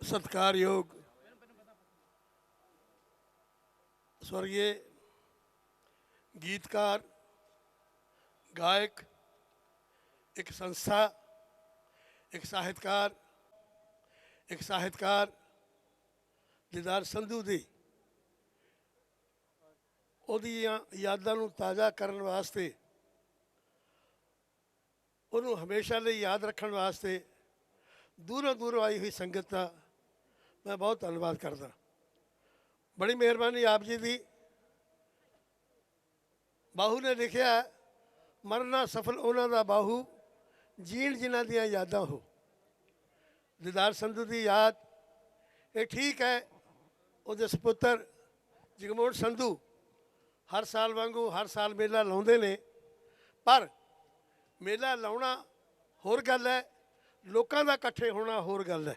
ਸਤਿਕਾਰਯੋਗ ਸਵਰਗੀ ਗੀਤਕਾਰ, ਗਾਇਕ, ਇੱਕ ਸੰਸਥਾ ਇੱਕ ਸਾਹਿਤਕਾਰ ਇੱਕ ਸਾਹਿਤਕਾਰ, ਦਿਦਾਰ ਸੰਧੂ ਦੀ ਉਹਦੀਆਂ ਯਾਦਾਂ ਨੂੰ ਤਾਜ਼ਾ ਕਰਨ ਵਾਸਤੇ, ਉਹਨੂੰ ਹਮੇਸ਼ਾ ਲਈ ਯਾਦ ਰੱਖਣ ਵਾਸਤੇ ਦੂਰੋਂ ਦੂਰੋਂ ਆਈ ਹੋਈ ਸੰਗਤ ਦਾ ਮੈਂ ਬਹੁਤ ਧੰਨਵਾਦ ਕਰਦਾ। ਬੜੀ ਮਿਹਰਬਾਨੀ ਆਪ ਜੀ ਦੀ। ਬਾਹੂ ਨੇ ਲਿਖਿਆ ਮਰਨਾ ਸਫਲ ਉਹਨਾਂ ਦਾ ਬਾਹੂ, ਜੀਣ ਜਿਨ੍ਹਾਂ ਦੀਆਂ ਯਾਦਾਂ ਹੋ। ਦਿਦਾਰ ਸੰਧੂ ਦੀ ਯਾਦ, ਇਹ ਠੀਕ ਹੈ, ਉਹਦੇ ਸੁਪੁੱਤਰ ਜਗਮੋਹਨ ਸੰਧੂ ਹਰ ਸਾਲ ਵਾਂਗੂ ਹਰ ਸਾਲ ਮੇਲਾ ਲਾਉਂਦੇ ਨੇ, ਪਰ ਮੇਲਾ ਲਾਉਣਾ ਹੋਰ ਗੱਲ ਹੈ, ਲੋਕਾਂ ਦਾ ਇਕੱਠੇ ਹੋਣਾ ਹੋਰ ਗੱਲ ਹੈ।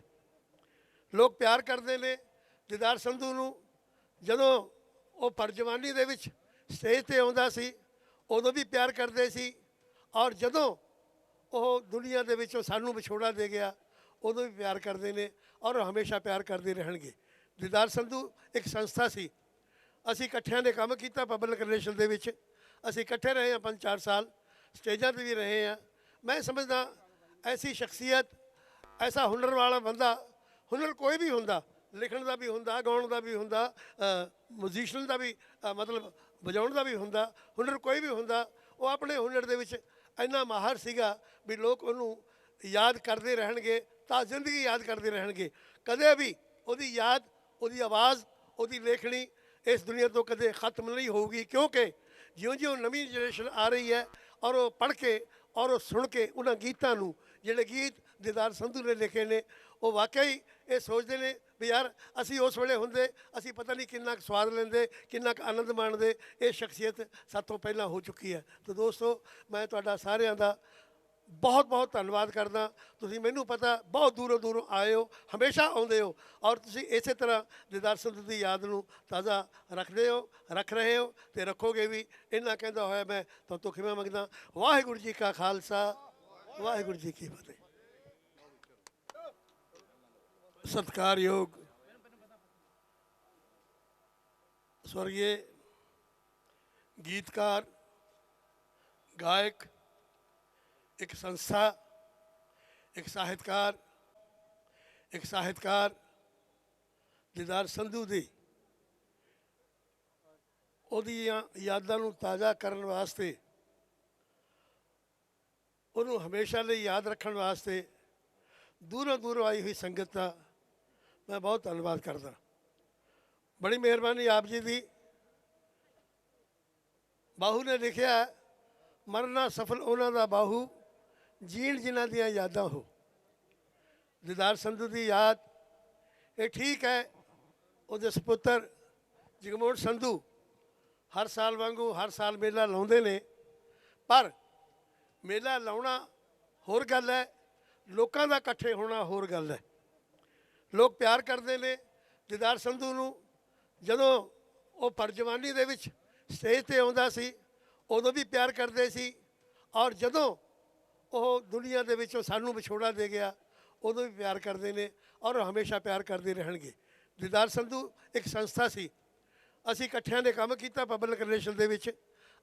ਲੋਕ ਪਿਆਰ ਕਰਦੇ ਨੇ ਦਿਦਾਰ ਸੰਧੂ ਨੂੰ ਜਦੋਂ ਉਹ ਪਰਜਵਾਨੀ ਦੇ ਵਿੱਚ ਸਟੇਜ ਤੇ ਆਉਂਦਾ ਸੀ, ਉਦੋਂ ਵੀ ਪਿਆਰ ਕਰਦੇ ਸੀ ਔਰ ਜਦੋਂ ਉਹ ਦੁਨੀਆ ਦੇ ਵਿੱਚੋਂ ਸਾਨੂੰ ਵਿਛੋੜਾ ਦੇ ਗਿਆ, ਉਦੋਂ ਵੀ ਪਿਆਰ ਕਰਦੇ ਨੇ ਔਰ ਉਹ ਹਮੇਸ਼ਾ ਪਿਆਰ ਕਰਦੇ ਰਹਿਣਗੇ। ਦਿਦਾਰ ਸੰਧੂ ਇੱਕ ਸੰਸਥਾ ਸੀ। ਅਸੀਂ ਇਕੱਠਿਆਂ ਨੇ ਕੰਮ ਕੀਤਾ ਪਬਲਿਕ ਰਿਲੇਸ਼ਨ ਦੇ ਵਿੱਚ। ਅਸੀਂ ਇਕੱਠੇ ਰਹੇ ਹਾਂ ਪੰਜ ਚਾਰ ਸਾਲ, ਸਟੇਜਾਂ ਤੇ ਵੀ ਰਹੇ ਹਾਂ। ਮੈਂ ਸਮਝਦਾ ਐਸੀ ਸ਼ਖਸੀਅਤ, ਐਸਾ ਹੁਨਰ ਵਾਲਾ ਬੰਦਾ ਹੁਨਰ ਕੋਈ ਵੀ ਹੁੰਦਾ, ਲਿਖਣ ਦਾ ਵੀ ਹੁੰਦਾ, ਗਾਉਣ ਦਾ ਵੀ ਹੁੰਦਾ ਮਿਊਜ਼ੀਸ਼ੀਅਨ ਦਾ ਵੀ ਮਤਲਬ ਵਜਾਉਣ ਦਾ ਵੀ ਹੁੰਦਾ, ਹੁਨਰ ਕੋਈ ਵੀ ਹੁੰਦਾ, ਉਹ ਆਪਣੇ ਹੁਨਰ ਦੇ ਵਿੱਚ ਇੰਨਾ ਮਾਹਰ ਸੀਗਾ ਵੀ ਲੋਕ ਉਹਨੂੰ ਯਾਦ ਕਰਦੇ ਰਹਿਣਗੇ, ਤਾਂ ਜ਼ਿੰਦਗੀ ਯਾਦ ਕਰਦੇ ਰਹਿਣਗੇ। ਕਦੇ ਵੀ ਉਹਦੀ ਯਾਦ, ਉਹਦੀ ਆਵਾਜ਼, ਉਹਦੀ ਲੇਖਣੀ ਇਸ ਦੁਨੀਆ ਤੋਂ ਕਦੇ ਖਤਮ ਨਹੀਂ ਹੋਊਗੀ, ਕਿਉਂਕਿ ਜਿਉਂ-ਜਿਉਂ ਨਵੀਂ ਜਨਰੇਸ਼ਨ ਆ ਰਹੀ ਹੈ ਔਰ ਉਹ ਪੜ੍ਹ ਕੇ ਔਰ ਉਹ ਸੁਣ ਕੇ ਉਹਨਾਂ ਗੀਤਾਂ ਨੂੰ, ਜਿਹੜੇ ਗੀਤ ਦਿਦਾਰ ਸੰਧੂ ਨੇ ਲਿਖੇ ਨੇ, ਉਹ ਵਾਕਈ ਇਹ ਸੋਚਦੇ ਨੇ ਵੀ ਯਾਰ ਅਸੀਂ ਉਸ ਵੇਲੇ ਹੁੰਦੇ, ਅਸੀਂ ਪਤਾ ਨਹੀਂ ਕਿੰਨਾ ਕੁ ਸਵਾਦ ਲੈਂਦੇ, ਕਿੰਨਾ ਕੁ ਆਨੰਦ ਮਾਣਦੇ। ਇਹ ਸ਼ਖਸੀਅਤ ਸਾਤੋਂ ਪਹਿਲਾਂ ਹੋ ਚੁੱਕੀ ਹੈ। ਤਾਂ ਦੋਸਤੋ, ਮੈਂ ਤੁਹਾਡਾ ਸਾਰਿਆਂ ਦਾ ਬਹੁਤ ਬਹੁਤ ਧੰਨਵਾਦ ਕਰਦਾ। ਤੁਸੀਂ ਮੈਨੂੰ ਪਤਾ ਬਹੁਤ ਦੂਰੋਂ ਦੂਰੋਂ ਆਏ ਹੋ, ਹਮੇਸ਼ਾ ਆਉਂਦੇ ਹੋ ਔਰ ਤੁਸੀਂ ਇਸੇ ਤਰ੍ਹਾਂ ਦਿਦਾਰ ਸੰਧੂ ਦੀ ਯਾਦ ਨੂੰ ਤਾਜ਼ਾ ਰੱਖਦੇ ਹੋ, ਰੱਖ ਰਹੇ ਹੋ ਤੇ ਰੱਖੋਗੇ ਵੀ। ਇੰਨਾ ਕਹਿੰਦਾ ਹੋਇਆ ਮੈਂ ਤੁਹਾਨੂੰ ਤੋਂ ਖਿਮਾ ਮੰਗਦਾ। ਵਾਹਿਗੁਰੂ ਜੀ ਕਾ ਖਾਲਸਾ, ਵਾਹਿਗੁਰੂ ਜੀ ਕੀ ਫਤਿਹ। ਸਤਿਕਾਰਯੋਗ ਸਵਰਗੀ ਗੀਤਕਾਰ, ਗਾਇਕ, ਇੱਕ ਸੰਸਥਾ ਇੱਕ ਸਾਹਿਤਕਾਰ ਇੱਕ ਸਾਹਿਤਕਾਰ, ਦਿਦਾਰ ਸੰਧੂ ਦੀ ਉਹਦੀਆਂ ਯਾਦਾਂ ਨੂੰ ਤਾਜ਼ਾ ਕਰਨ ਵਾਸਤੇ, ਉਹਨੂੰ ਹਮੇਸ਼ਾ ਲਈ ਯਾਦ ਰੱਖਣ ਵਾਸਤੇ ਦੂਰੋਂ ਦੂਰੋਂ ਆਈ ਹੋਈ ਸੰਗਤ ਦਾ ਮੈਂ ਬਹੁਤ ਧੰਨਵਾਦ ਕਰਦਾ। ਬੜੀ ਮਿਹਰਬਾਨੀ ਆਪ ਜੀ ਦੀ। ਬਾਹੂ ਨੇ ਲਿਖਿਆ ਮਰਨਾ ਸਫਲ ਉਹਨਾਂ ਦਾ ਬਾਹੂ, ਜੀਣ ਜਿਨ੍ਹਾਂ ਦੀਆਂ ਯਾਦਾਂ ਹੋ। ਦਿਦਾਰ ਸੰਧੂ ਦੀ ਯਾਦ, ਇਹ ਠੀਕ ਹੈ, ਉਹਦੇ ਸੁਪੁੱਤਰ ਜਗਮੋਹਨ ਸੰਧੂ ਹਰ ਸਾਲ ਵਾਂਗੂ ਹਰ ਸਾਲ ਮੇਲਾ ਲਾਉਂਦੇ ਨੇ, ਪਰ ਮੇਲਾ ਲਾਉਣਾ ਹੋਰ ਗੱਲ ਹੈ, ਲੋਕਾਂ ਦਾ ਇਕੱਠੇ ਹੋਣਾ ਹੋਰ ਗੱਲ ਹੈ। ਲੋਕ ਪਿਆਰ ਕਰਦੇ ਨੇ ਦਿਦਾਰ ਸੰਧੂ ਨੂੰ ਜਦੋਂ ਉਹ ਪਰਜਵਾਨੀ ਦੇ ਵਿੱਚ ਸਟੇਜ ਤੇ ਆਉਂਦਾ ਸੀ, ਉਦੋਂ ਵੀ ਪਿਆਰ ਕਰਦੇ ਸੀ ਔਰ ਜਦੋਂ ਉਹ ਦੁਨੀਆ ਦੇ ਵਿੱਚੋਂ ਸਾਨੂੰ ਵਿਛੋੜਾ ਦੇ ਗਿਆ, ਉਦੋਂ ਵੀ ਪਿਆਰ ਕਰਦੇ ਨੇ ਔਰ ਉਹ ਹਮੇਸ਼ਾ ਪਿਆਰ ਕਰਦੇ ਰਹਿਣਗੇ। ਦਿਦਾਰ ਸੰਧੂ ਇੱਕ ਸੰਸਥਾ ਸੀ। ਅਸੀਂ ਇਕੱਠਿਆਂ ਨੇ ਕੰਮ ਕੀਤਾ ਪਬਲਿਕ ਰਿਲੇਸ਼ਨ ਦੇ ਵਿੱਚ।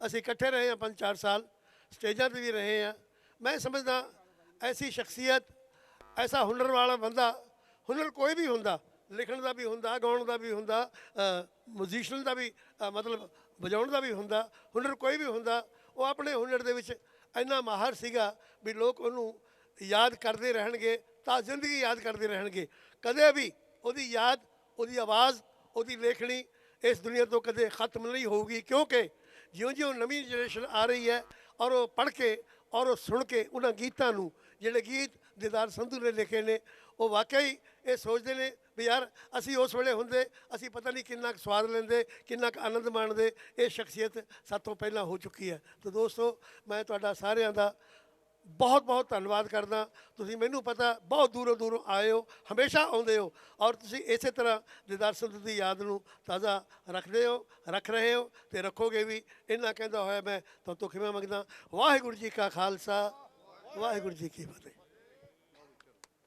ਅਸੀਂ ਇਕੱਠੇ ਰਹੇ ਹਾਂ ਪੰਜ ਚਾਰ ਸਾਲ, ਸਟੇਜਾਂ ਤੇ ਵੀ ਰਹੇ ਹਾਂ। ਮੈਂ ਸਮਝਦਾ ਐਸੀ ਸ਼ਖਸੀਅਤ, ਐਸਾ ਹੁਨਰ ਵਾਲਾ ਬੰਦਾ ਹੁਨਰ ਕੋਈ ਵੀ ਹੁੰਦਾ, ਲਿਖਣ ਦਾ ਵੀ ਹੁੰਦਾ, ਗਾਉਣ ਦਾ ਵੀ ਹੁੰਦਾ ਮਿਊਜ਼ੀਸ਼ੀਅਨ ਦਾ ਵੀ ਮਤਲਬ ਵਜਾਉਣ ਦਾ ਵੀ ਹੁੰਦਾ, ਹੁਨਰ ਕੋਈ ਵੀ ਹੁੰਦਾ, ਉਹ ਆਪਣੇ ਹੁਨਰ ਦੇ ਵਿੱਚ ਇੰਨਾ ਮਾਹਰ ਸੀਗਾ ਵੀ ਲੋਕ ਉਹਨੂੰ ਯਾਦ ਕਰਦੇ ਰਹਿਣਗੇ, ਤਾਂ ਜ਼ਿੰਦਗੀ ਯਾਦ ਕਰਦੇ ਰਹਿਣਗੇ। ਕਦੇ ਵੀ ਉਹਦੀ ਯਾਦ, ਉਹਦੀ ਆਵਾਜ਼, ਉਹਦੀ ਲੇਖਣੀ ਇਸ ਦੁਨੀਆ ਤੋਂ ਕਦੇ ਖਤਮ ਨਹੀਂ ਹੋਊਗੀ, ਕਿਉਂਕਿ ਜਿਉਂ-ਜਿਉਂ ਨਵੀਂ ਜਨਰੇਸ਼ਨ ਆ ਰਹੀ ਹੈ ਔਰ ਉਹ ਪੜ੍ਹ ਕੇ ਔਰ ਉਹ ਸੁਣ ਕੇ ਉਹਨਾਂ ਗੀਤਾਂ ਨੂੰ, ਜਿਹੜੇ ਗੀਤ ਦਿਦਾਰ ਸੰਧੂ ਨੇ ਲਿਖੇ ਨੇ ਉਹ ਵਾਕਿਆ ਹੀ ਇਹ ਸੋਚਦੇ ਨੇ ਵੀ ਯਾਰ ਅਸੀਂ ਉਸ ਵੇਲੇ ਹੁੰਦੇ, ਅਸੀਂ ਪਤਾ ਨਹੀਂ ਕਿੰਨਾ ਕੁ ਸਵਾਦ ਲੈਂਦੇ, ਕਿੰਨਾ ਕੁ ਆਨੰਦ ਮਾਣਦੇ, ਇਹ ਸ਼ਖਸੀਅਤ ਸਾਤੋਂ ਪਹਿਲਾਂ ਹੋ ਚੁੱਕੀ ਹੈ। ਤਾਂ ਦੋਸਤੋ, ਮੈਂ ਤੁਹਾਡਾ ਸਾਰਿਆਂ ਦਾ ਬਹੁਤ ਬਹੁਤ ਧੰਨਵਾਦ ਕਰਦਾ। ਤੁਸੀਂ ਮੈਨੂੰ ਪਤਾ ਬਹੁਤ ਦੂਰੋਂ ਦੂਰੋਂ ਆਏ ਹੋ, ਹਮੇਸ਼ਾ ਆਉਂਦੇ ਹੋ ਔਰ ਤੁਸੀਂ ਇਸੇ ਤਰ੍ਹਾਂ ਦਿਦਾਰ ਸੰਧੂ ਦੀ ਯਾਦ ਨੂੰ ਤਾਜ਼ਾ ਰੱਖਦੇ ਹੋ, ਰੱਖ ਰਹੇ ਹੋ ਤੇ ਰੱਖੋਗੇ ਵੀ। ਇਹਨਾਂ ਕਹਿੰਦਾ ਹੋਇਆ ਮੈਂ ਤੁਹਾਨੂੰ ਤੋਂ ਖਿਮਾ ਮੰਗਦਾ। ਵਾਹਿਗੁਰੂ ਜੀ ਕਾ ਖਾਲਸਾ, ਵਾਹਿਗੁਰੂ ਜੀ ਕੀ ਫਤਿਹ।